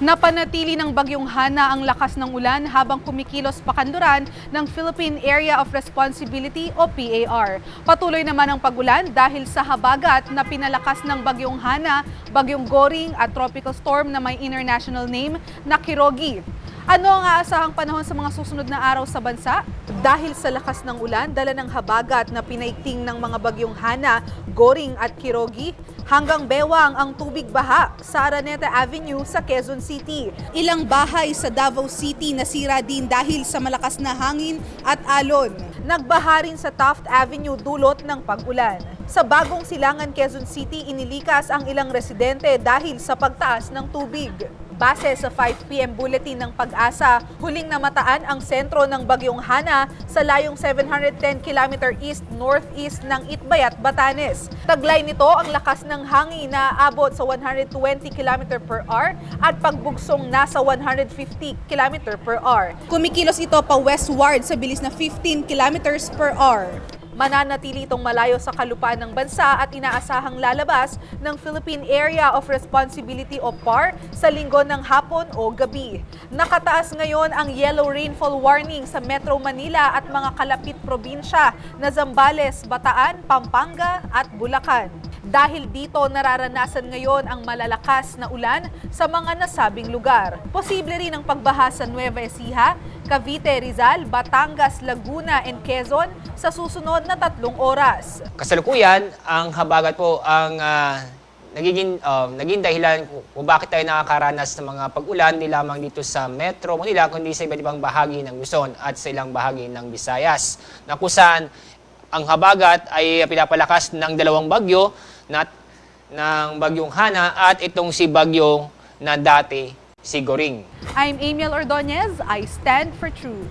Napanatili ng bagyong Hana ang lakas ng ulan habang kumikilos pakanluran ng Philippine Area of Responsibility o PAR. Patuloy naman ang pagulan dahil sa habagat na pinalakas ng bagyong Hana, bagyong Goring at tropical storm na may international name na Kirogi. Ano ang aasahang panahon sa mga susunod na araw sa bansa? Dahil sa lakas ng ulan, dala ng habagat na pinaigting ng mga bagyong Hana, Goring at Kirogi, hanggang bewang ang tubig baha sa Araneta Avenue sa Quezon City. Ilang bahay sa Davao City nasira din dahil sa malakas na hangin at alon. Nagbaha rin sa Taft Avenue dulot ng pag-ulan. Sa bagong silangan Quezon City, inilikas ang ilang residente dahil sa pagtaas ng tubig. Base sa 5pm bulletin ng pag-asa, huling namataan ang sentro ng Bagyong Hana sa layong 710 km east-northeast ng Itbayat, Batanes. Taglay nito ang lakas ng hangin na abot sa 120 km per hour at pagbugsong nasa 150 km per hour. Kumikilos ito pa westward sa bilis na 15 km per hour. Mananatili itong malayo sa kalupaan ng bansa at inaasahang lalabas ng Philippine Area of Responsibility o PAR sa linggo ng hapon o gabi. Nakataas ngayon ang yellow rainfall warning sa Metro Manila at mga kalapit probinsya na Zambales, Bataan, Pampanga at Bulacan. Dahil dito nararanasan ngayon ang malalakas na ulan sa mga nasabing lugar. Posible rin ang pagbaha sa Nueva Ecija, Cavite, Rizal, Batangas, Laguna, and Quezon sa susunod na tatlong oras. Kasalukuyan, ang habagat po ang ah, nagiging, ah, naging dahilan kung- bakit tayo nakakaranas ng mga pag-ulan, hindi lamang dito sa Metro Manila, kundi sa iba't ibang bahagi ng Luzon at sa ilang bahagi ng Visayas. Na kung ang habagat ay pinapalakas ng dalawang bagyo na, ng bagyong Hana at itong si bagyong na dati si Goring. I'm Amiel Ordonez. I stand for truth.